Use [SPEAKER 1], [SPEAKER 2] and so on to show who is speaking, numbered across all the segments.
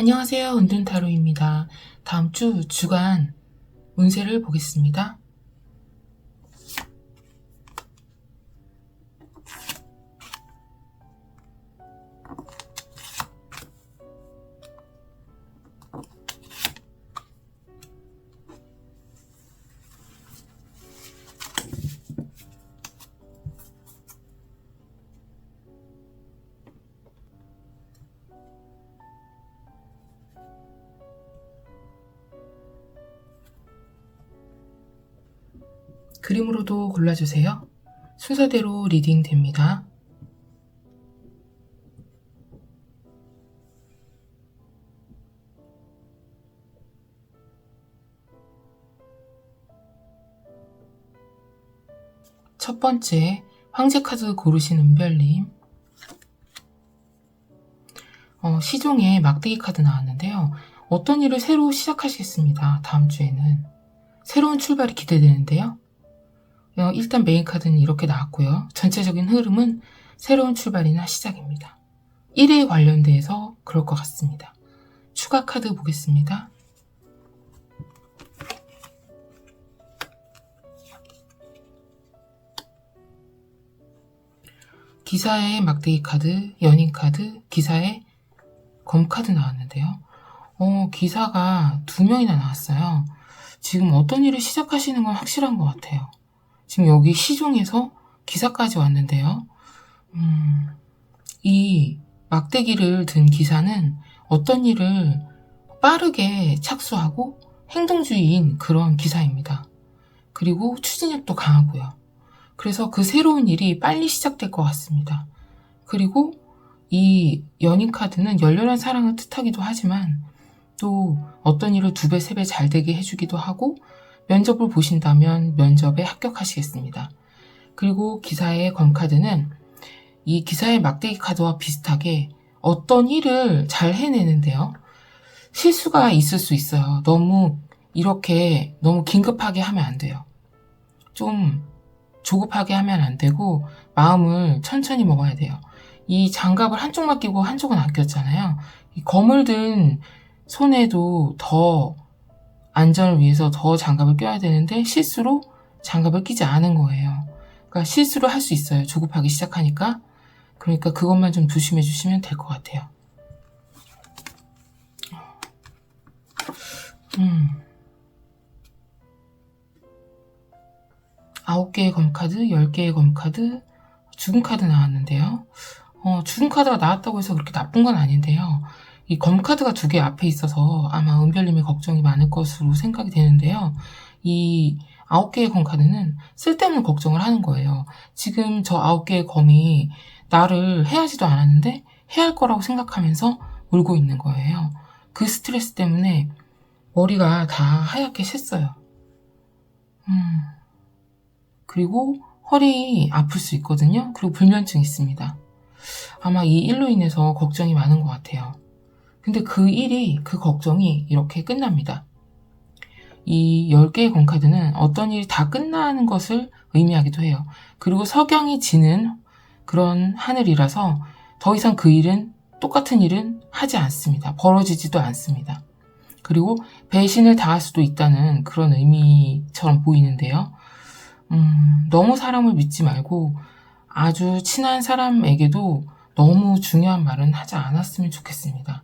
[SPEAKER 1] 안녕하세요. 은둔타로입니다. 다음 주 주간 운세를 보겠습니다. 그림으로도 골라주세요. 순서대로 리딩 됩니다. 첫 번째, 황제 카드 고르신 은별님. 어, 시종에 막대기 카드 나왔는데요. 어떤 일을 새로 시작하시겠습니다. 다음 주에는. 새로운 출발이 기대되는데요. 어, 일단 메인 카드는 이렇게 나왔고요. 전체적인 흐름은 새로운 출발이나 시작입니다. 1에 관련돼서 그럴 것 같습니다. 추가 카드 보겠습니다. 기사의 막대기 카드, 연인 카드, 기사의 검 카드 나왔는데요. 어, 기사가 두 명이나 나왔어요. 지금 어떤 일을 시작하시는 건 확실한 것 같아요. 지금 여기 시종에서 기사까지 왔는데요. 음, 이 막대기를 든 기사는 어떤 일을 빠르게 착수하고 행동주의인 그런 기사입니다. 그리고 추진력도 강하고요. 그래서 그 새로운 일이 빨리 시작될 것 같습니다. 그리고 이 연인 카드는 열렬한 사랑을 뜻하기도 하지만 또 어떤 일을 두 배, 세 배 잘 되게 해주기도 하고 면접을 보신다면 면접에 합격하시겠습니다. 그리고 기사의 검카드는 이 기사의 막대기 카드와 비슷하게 어떤 일을 잘 해내는데요. 실수가 있을 수 있어요. 너무 이렇게 너무 긴급하게 하면 안 돼요. 좀 조급하게 하면 안 되고 마음을 천천히 먹어야 돼요. 이 장갑을 한쪽만 끼고 한쪽은 안 꼈잖아요. 이 검을 든 손에도 더 안전을 위해서 더 장갑을 껴야 되는데 실수로 장갑을 끼지 않은 거예요. 그러니까 실수를 할수 있어요. 조급하게 시작하니까. 그러니까 그것만 좀 조심해 주시면 될 것 같아요. 음. 아홉 개의 검카드, 열 개의 검카드, 죽은 카드 나왔는데요. 어, 죽은 카드가 나왔다고 해서 그렇게 나쁜 건 아닌데요. 이 검카드가 두 개 앞에 있어서 아마 은별님의 걱정이 많을 것으로 생각이 되는데요. 이 아홉 개의 검카드는 쓸데없는 걱정을 하는 거예요. 지금 저 아홉 개의 검이 나를 해하지도 않았는데 해야 할 거라고 생각하면서 울고 있는 거예요. 그 스트레스 때문에 머리가 다 하얗게 샜어요. 음. 그리고 허리 아플 수 있거든요. 그리고 불면증 있습니다. 아마 이 일로 인해서 걱정이 많은 것 같아요. 근데 그 일이, 그 걱정이 이렇게 끝납니다. 이 10개의 공카드는 어떤 일이 다 끝나는 것을 의미하기도 해요. 그리고 석양이 지는 그런 하늘이라서 더 이상 그 일은 똑같은 일은 하지 않습니다. 벌어지지도 않습니다. 그리고 배신을 당할 수도 있다는 그런 의미처럼 보이는데요. 음, 너무 사람을 믿지 말고 아주 친한 사람에게도 너무 중요한 말은 하지 않았으면 좋겠습니다.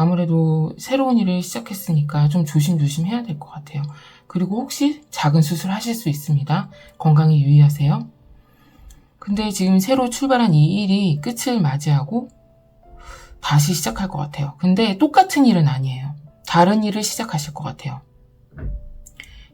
[SPEAKER 1] 아무래도 새로운 일을 시작했으니까 좀 조심조심 해야 될 것 같아요. 그리고 혹시 작은 수술 하실 수 있습니다. 건강에 유의하세요. 근데 지금 새로 출발한 이 일이 끝을 맞이하고 다시 시작할 것 같아요. 근데 똑같은 일은 아니에요. 다른 일을 시작하실 것 같아요.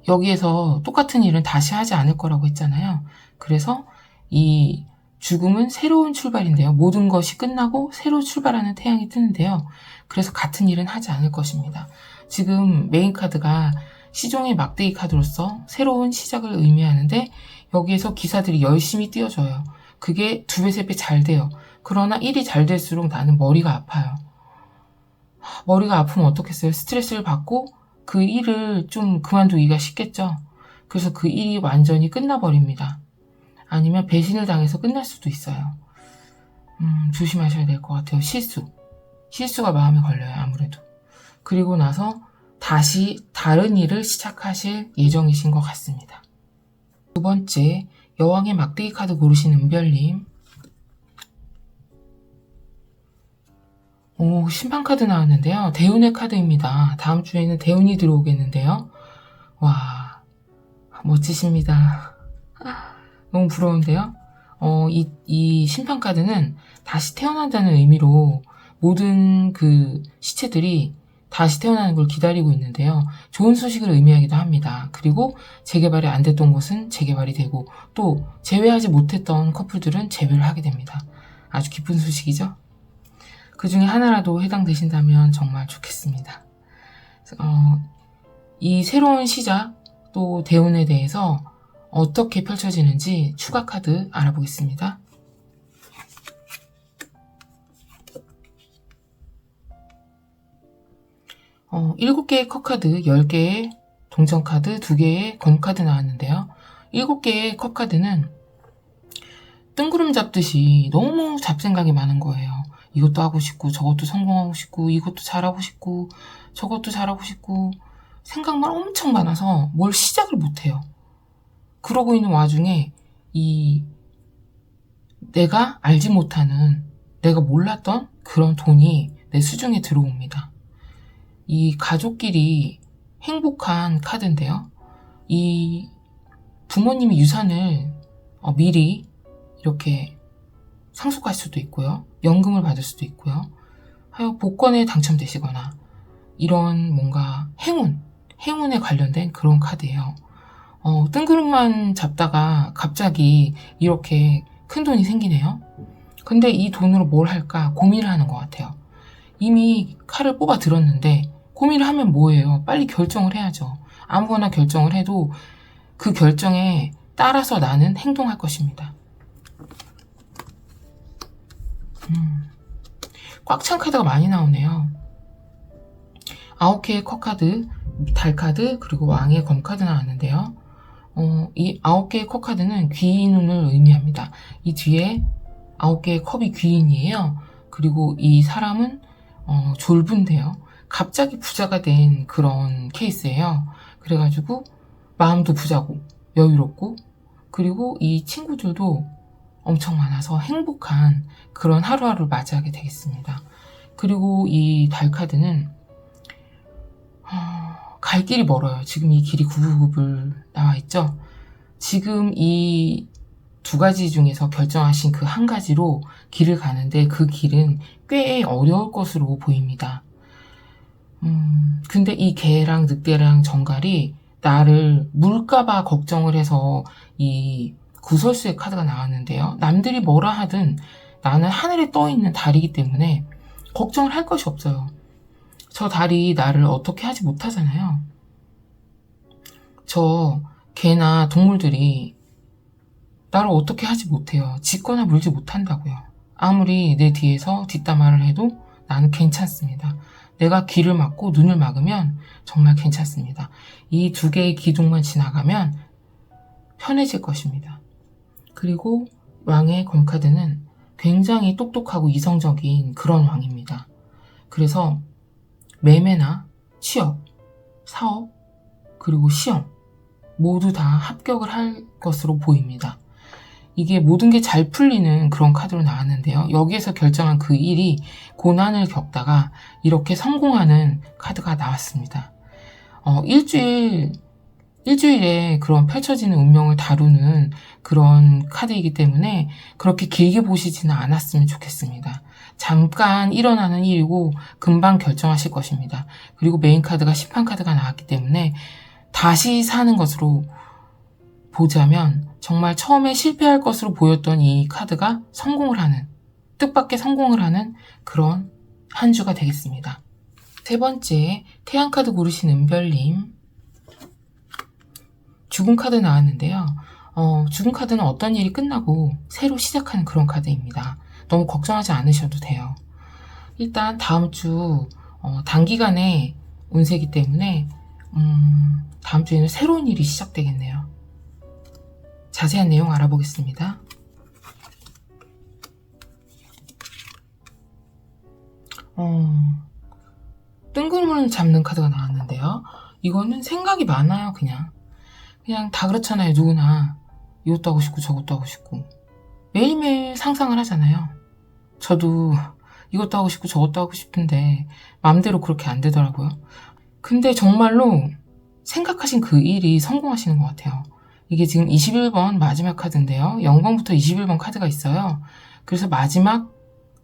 [SPEAKER 1] 여기에서 똑같은 일은 다시 하지 않을 거라고 했잖아요. 그래서 이 죽음은 새로운 출발인데요. 모든 것이 끝나고 새로 출발하는 태양이 뜨는데요. 그래서 같은 일은 하지 않을 것입니다. 지금 메인 카드가 시종의 막대기 카드로서 새로운 시작을 의미하는데 여기에서 기사들이 열심히 뛰어줘요. 그게 두 배, 세 배 잘 돼요. 그러나 일이 잘 될수록 나는 머리가 아파요. 머리가 아프면 어떻겠어요? 스트레스를 받고 그 일을 좀 그만두기가 쉽겠죠? 그래서 그 일이 완전히 끝나버립니다. 아니면 배신을 당해서 끝날 수도 있어요. 음, 조심하셔야 될 것 같아요. 실수. 실수가 마음에 걸려요, 아무래도. 그리고 나서 다시 다른 일을 시작하실 예정이신 것 같습니다. 두 번째, 여왕의 막대기 카드 고르신 은별님. 오, 심판 카드 나왔는데요. 대운의 카드입니다. 다음 주에는 대운이 들어오겠는데요. 와, 멋지십니다. 너무 부러운데요. 어, 이, 이 심판 카드는 다시 태어난다는 의미로 모든 그 시체들이 다시 태어나는 걸 기다리고 있는데요. 좋은 소식을 의미하기도 합니다. 그리고 재개발이 안 됐던 곳은 재개발이 되고 또 재회하지 못했던 커플들은 재회를 하게 됩니다. 아주 기쁜 소식이죠? 그 중에 하나라도 해당되신다면 정말 좋겠습니다. 어, 이 새로운 시작 또 대운에 대해서 어떻게 펼쳐지는지 추가 카드 알아보겠습니다. 어, 7개의 컵카드, 10개의 동전카드, 2개의 검카드 나왔는데요. 7개의 컵카드는 뜬구름 잡듯이 너무 잡생각이 많은 거예요. 이것도 하고 싶고, 저것도 성공하고 싶고, 이것도 잘하고 싶고, 저것도 잘하고 싶고, 생각만 엄청 많아서 뭘 시작을 못해요. 그러고 있는 와중에 이 내가 알지 못하는 내가 몰랐던 그런 돈이 내 수중에 들어옵니다. 이 가족끼리 행복한 카드인데요. 이 부모님이 유산을 어, 미리 이렇게 상속할 수도 있고요. 연금을 받을 수도 있고요. 하여 복권에 당첨되시거나 이런 뭔가 행운, 행운에 관련된 그런 카드예요. 어, 뜬구름만 잡다가 갑자기 이렇게 큰 돈이 생기네요. 근데 이 돈으로 뭘 할까 고민을 하는 것 같아요. 이미 칼을 뽑아 들었는데 고민을 하면 뭐예요? 빨리 결정을 해야죠. 아무거나 결정을 해도 그 결정에 따라서 나는 행동할 것입니다. 음, 꽉 찬 카드가 많이 나오네요. 아홉 개의 컵 카드, 달 카드, 그리고 왕의 검 카드 나왔는데요. 어, 이 아홉 개의 컵 카드는 귀인운을 의미합니다. 이 뒤에 아홉 개의 컵이 귀인이에요. 그리고 이 사람은 어, 졸분데요. 갑자기 부자가 된 그런 케이스예요. 그래가지고 마음도 부자고 여유롭고 그리고 이 친구들도 엄청 많아서 행복한 그런 하루하루를 맞이하게 되겠습니다. 그리고 이 달 카드는 어, 갈 길이 멀어요. 지금 이 길이 구불구불 나와 있죠. 지금 이 두 가지 중에서 결정하신 그 한 가지로 길을 가는데 그 길은 꽤 어려울 것으로 보입니다. 음, 근데 이 개랑 늑대랑 정갈이 나를 물까봐 걱정을 해서 이 구설수의 카드가 나왔는데요. 남들이 뭐라 하든 나는 하늘에 떠 있는 달이기 때문에 걱정을 할 것이 없어요. 저 달이 나를 어떻게 하지 못하잖아요. 저 개나 동물들이 나를 어떻게 하지 못해요. 짖거나 물지 못한다고요. 아무리 내 뒤에서 뒷담화를 해도 나는 괜찮습니다. 내가 귀를 막고 눈을 막으면 정말 괜찮습니다. 이 두 개의 기둥만 지나가면 편해질 것입니다. 그리고 왕의 검카드는 굉장히 똑똑하고 이성적인 그런 왕입니다. 그래서 매매나 취업, 사업, 그리고 시험 모두 다 합격을 할 것으로 보입니다. 이게 모든 게 잘 풀리는 그런 카드로 나왔는데요. 여기에서 결정한 그 일이 고난을 겪다가 이렇게 성공하는 카드가 나왔습니다. 어, 일주일, 일주일에 그런 펼쳐지는 운명을 다루는 그런 카드이기 때문에 그렇게 길게 보시지는 않았으면 좋겠습니다. 잠깐 일어나는 일이고 금방 결정하실 것입니다. 그리고 메인 카드가 심판 카드가 나왔기 때문에 다시 사는 것으로 보자면 정말 처음에 실패할 것으로 보였던 이 카드가 성공을 하는, 뜻밖의 성공을 하는 그런 한 주가 되겠습니다. 세 번째, 태양 카드 고르신 은별님. 죽은 카드 나왔는데요. 어, 죽은 카드는 어떤 일이 끝나고 새로 시작하는 그런 카드입니다. 너무 걱정하지 않으셔도 돼요. 일단 다음 주 어, 단기간에 운세기 때문에 음, 다음 주에는 새로운 일이 시작되겠네요. 자세한 내용 알아보겠습니다. 어, 뜬구름을 잡는 카드가 나왔는데요. 이거는 생각이 많아요, 그냥. 그냥 다 그렇잖아요, 누구나. 이것도 하고 싶고 저것도 하고 싶고. 매일매일 상상을 하잖아요. 저도 이것도 하고 싶고 저것도 하고 싶은데 마음대로 그렇게 안 되더라고요. 근데 정말로 생각하신 그 일이 성공하시는 것 같아요. 이게 지금 21번 마지막 카드인데요. 0번부터 21번 카드가 있어요. 그래서 마지막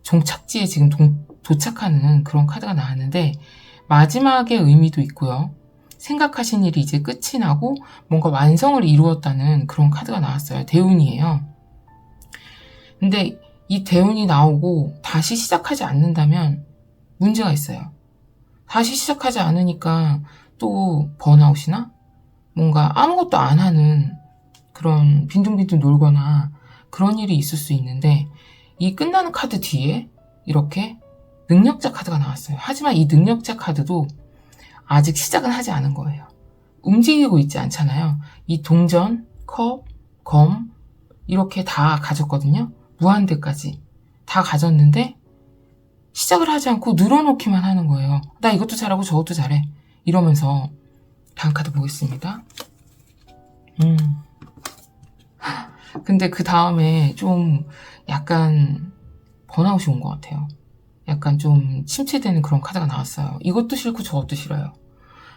[SPEAKER 1] 종착지에 지금 동- 도착하는 그런 카드가 나왔는데 마지막의 의미도 있고요. 생각하신 일이 이제 끝이 나고 뭔가 완성을 이루었다는 그런 카드가 나왔어요. 대운이에요. 근데 이 대운이 나오고 다시 시작하지 않는다면 문제가 있어요. 다시 시작하지 않으니까 또 번아웃이나 뭔가 아무것도 안 하는 그런 빈둥빈둥 놀거나 그런 일이 있을 수 있는데 이 끝나는 카드 뒤에 이렇게 능력자 카드가 나왔어요. 하지만 이 능력자 카드도 아직 시작은 하지 않은 거예요. 움직이고 있지 않잖아요. 이 동전, 컵, 검 이렇게 다 가졌거든요. 무한대까지 다 가졌는데 시작을 하지 않고 늘어놓기만 하는 거예요. 나 이것도 잘하고 저것도 잘해. 이러면서 다음 카드 보겠습니다. 음. 근데 그 다음에 좀 약간 번아웃이 온 것 같아요. 약간 좀 침체되는 그런 카드가 나왔어요. 이것도 싫고 저것도 싫어요.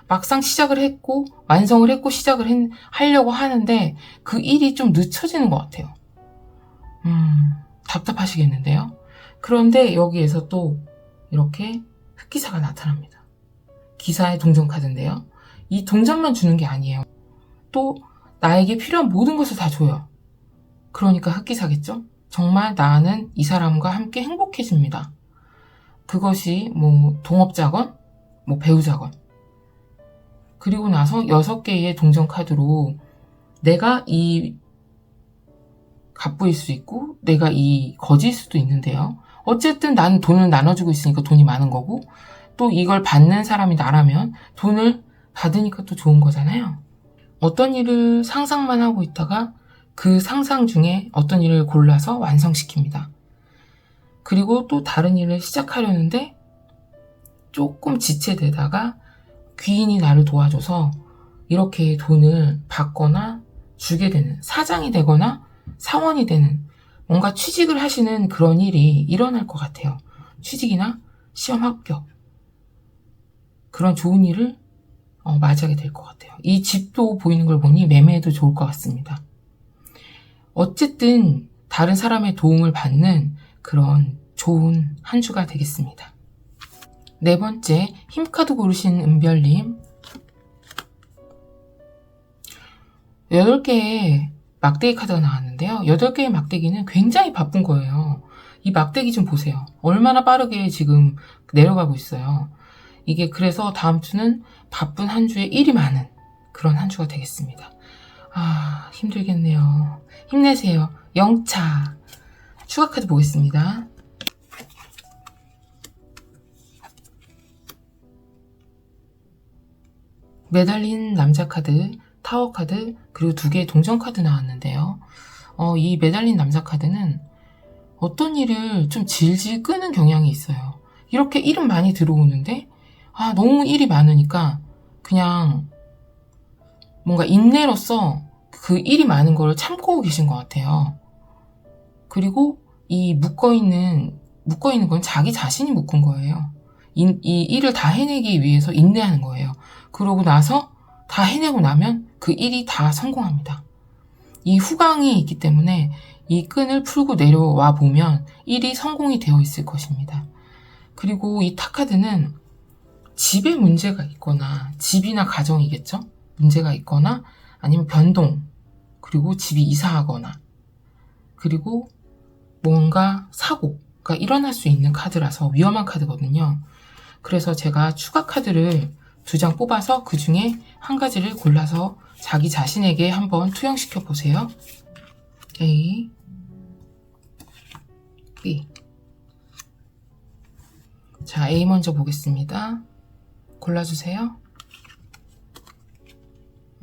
[SPEAKER 1] 막상 시작을 했고 완성을 했고 시작을 했- 하려고 하는데 그 일이 좀 늦춰지는 것 같아요. 음, 답답하시겠는데요? 그런데 여기에서 또 이렇게 흑기사가 나타납니다. 기사의 동전 카드인데요. 이 동전만 주는 게 아니에요. 또 나에게 필요한 모든 것을 다 줘요. 그러니까 흑기사겠죠? 정말 나는 이 사람과 함께 행복해집니다. 그것이 뭐 동업자건, 뭐 배우자건. 그리고 나서 여섯 개의 동전 카드로 내가 이 갑부일 수 있고 내가 이 거지일 수도 있는데요. 어쨌든 나는 돈을 나눠주고 있으니까 돈이 많은 거고 또 이걸 받는 사람이 나라면 돈을 받으니까 또 좋은 거잖아요. 어떤 일을 상상만 하고 있다가 그 상상 중에 어떤 일을 골라서 완성시킵니다. 그리고 또 다른 일을 시작하려는데 조금 지체되다가 귀인이 나를 도와줘서 이렇게 돈을 받거나 주게 되는 사장이 되거나 사원이 되는 뭔가 취직을 하시는 그런 일이 일어날 것 같아요. 취직이나 시험 합격. 그런 좋은 일을 어, 맞이하게 될 것 같아요. 이 집도 보이는 걸 보니 매매해도 좋을 것 같습니다. 어쨌든 다른 사람의 도움을 받는 그런 좋은 한 주가 되겠습니다. 네 번째, 힘카드 고르신 은별님. 8개의 막대기 카드가 나왔는데요. 8개의 막대기는 굉장히 바쁜 거예요. 이 막대기 좀 보세요. 얼마나 빠르게 지금 내려가고 있어요. 이게 그래서 다음 주는 바쁜 한 주에 일이 많은 그런 한 주가 되겠습니다. 아, 힘들겠네요. 힘내세요. 영차. 추가 카드 보겠습니다. 매달린 남자 카드, 타워 카드, 그리고 두 개의 동전 카드 나왔는데요. 어, 이 매달린 남자 카드는 어떤 일을 좀 질질 끄는 경향이 있어요. 이렇게 일은 많이 들어오는데, 아, 너무 일이 많으니까 그냥 뭔가 인내로서 그 일이 많은 걸 참고 계신 것 같아요. 그리고 이 묶어있는, 묶어있는 건 자기 자신이 묶은 거예요. 이, 이 일을 다 해내기 위해서 인내하는 거예요. 그러고 나서 다 해내고 나면 그 일이 다 성공합니다. 이 후광이 있기 때문에 이 끈을 풀고 내려와 보면 일이 성공이 되어 있을 것입니다. 그리고 이 타카드는 집에 문제가 있거나 집이나 가정이겠죠? 문제가 있거나 아니면 변동 그리고 집이 이사하거나 그리고 뭔가 사고가 일어날 수 있는 카드라서 위험한 카드거든요. 그래서 제가 추가 카드를 두 장 뽑아서 그 중에 한 가지를 골라서 자기 자신에게 한번 투영시켜 보세요. A, B. 자, A 먼저 보겠습니다. 골라주세요.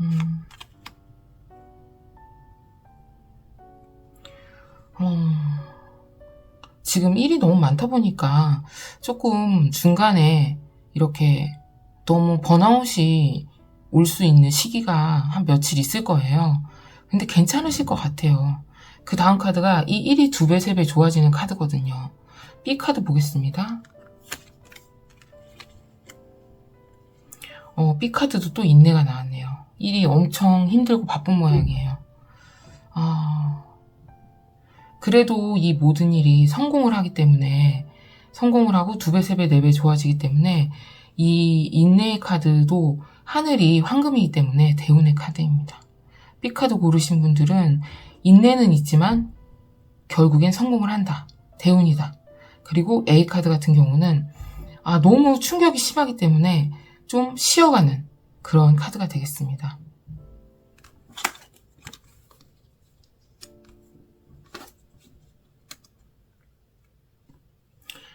[SPEAKER 1] 음. 어, 지금 일이 너무 많다 보니까 조금 중간에 이렇게 너무 번아웃이 올 수 있는 시기가 한 며칠 있을 거예요. 근데 괜찮으실 것 같아요. 그 다음 카드가 이 일이 두 배, 세배 좋아지는 카드거든요. B 카드 보겠습니다. 어, B 카드도 또 인내가 나왔네요. 일이 엄청 힘들고 바쁜 모양이에요. 아, 그래도 이 모든 일이 성공을 하기 때문에 성공을 하고 두 배, 세 배, 네 배 좋아지기 때문에 이 인내의 카드도 하늘이 황금이기 때문에 대운의 카드입니다. B 카드 고르신 분들은 인내는 있지만 결국엔 성공을 한다. 대운이다. 그리고 A 카드 같은 경우는 아, 너무 충격이 심하기 때문에 좀 쉬어가는 그런 카드가 되겠습니다.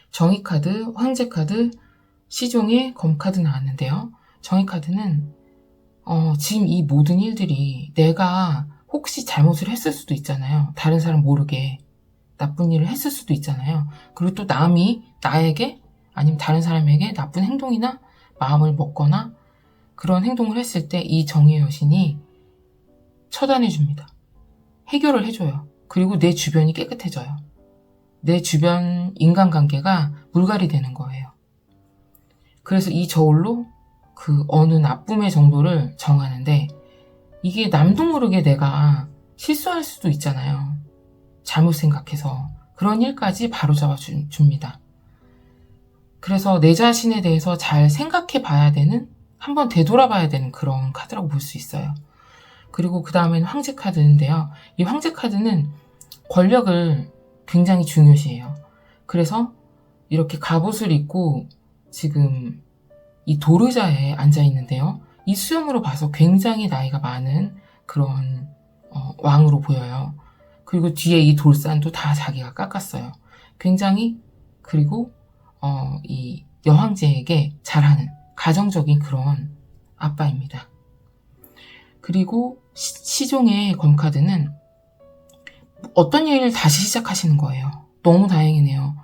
[SPEAKER 1] 정의 카드, 황제 카드, 시종의 검 카드 나왔는데요. 정의 카드는 어, 지금 이 모든 일들이 내가 혹시 잘못을 했을 수도 있잖아요. 다른 사람 모르게 나쁜 일을 했을 수도 있잖아요. 그리고 또 남이 나에게 아니면 다른 사람에게 나쁜 행동이나 마음을 먹거나 그런 행동을 했을 때 이 정의 여신이 처단해 줍니다. 해결을 해줘요. 그리고 내 주변이 깨끗해져요. 내 주변 인간관계가 물갈이 되는 거예요. 그래서 이 저울로 그 어느 나쁨의 정도를 정하는데 이게 남도 모르게 내가 실수할 수도 있잖아요. 잘못 생각해서 그런 일까지 바로잡아 주- 줍니다. 그래서 내 자신에 대해서 잘 생각해 봐야 되는 한번 되돌아 봐야 되는 그런 카드라고 볼 수 있어요. 그리고 그 다음에는 황제 카드인데요. 이 황제 카드는 권력을 굉장히 중요시해요. 그래서 이렇게 갑옷을 입고 지금 이 도르자에 앉아 있는데요. 이 수염으로 봐서 굉장히 나이가 많은 그런 어, 왕으로 보여요. 그리고 뒤에 이 돌산도 다 자기가 깎았어요. 굉장히 그리고 어, 이 여황제에게 잘하는 가정적인 그런 아빠입니다. 그리고 시, 종의 검카드는 어떤 일을 다시 시작하시는 거예요. 너무 다행이네요.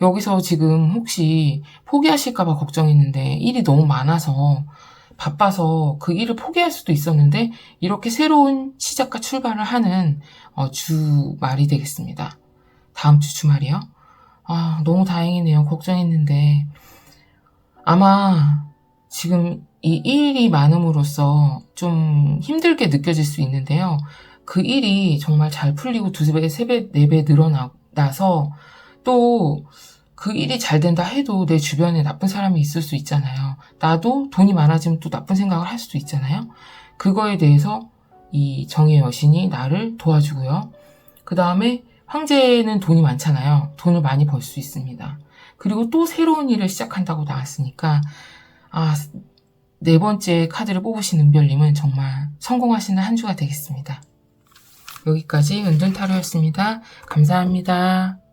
[SPEAKER 1] 여기서 지금 혹시 포기하실까봐 걱정했는데 일이 너무 많아서 바빠서 그 일을 포기할 수도 있었는데 이렇게 새로운 시작과 출발을 하는 어, 주말이 되겠습니다. 다음 주 주말이요? 아, 너무 다행이네요. 걱정했는데. 아마 지금 이 일이 많음으로써 좀 힘들게 느껴질 수 있는데요. 그 일이 정말 잘 풀리고 두세 배, 세 배, 네 배 늘어나서 또 그 일이 잘 된다 해도 내 주변에 나쁜 사람이 있을 수 있잖아요. 나도 돈이 많아지면 또 나쁜 생각을 할 수도 있잖아요. 그거에 대해서 이 정의 여신이 나를 도와주고요. 그 다음에 황제는 돈이 많잖아요. 돈을 많이 벌 수 있습니다. 그리고 또 새로운 일을 시작한다고 나왔으니까, 아, 네 번째 카드를 뽑으신 은별님은 정말 성공하시는 한 주가 되겠습니다. 여기까지 은둔타로였습니다. 감사합니다.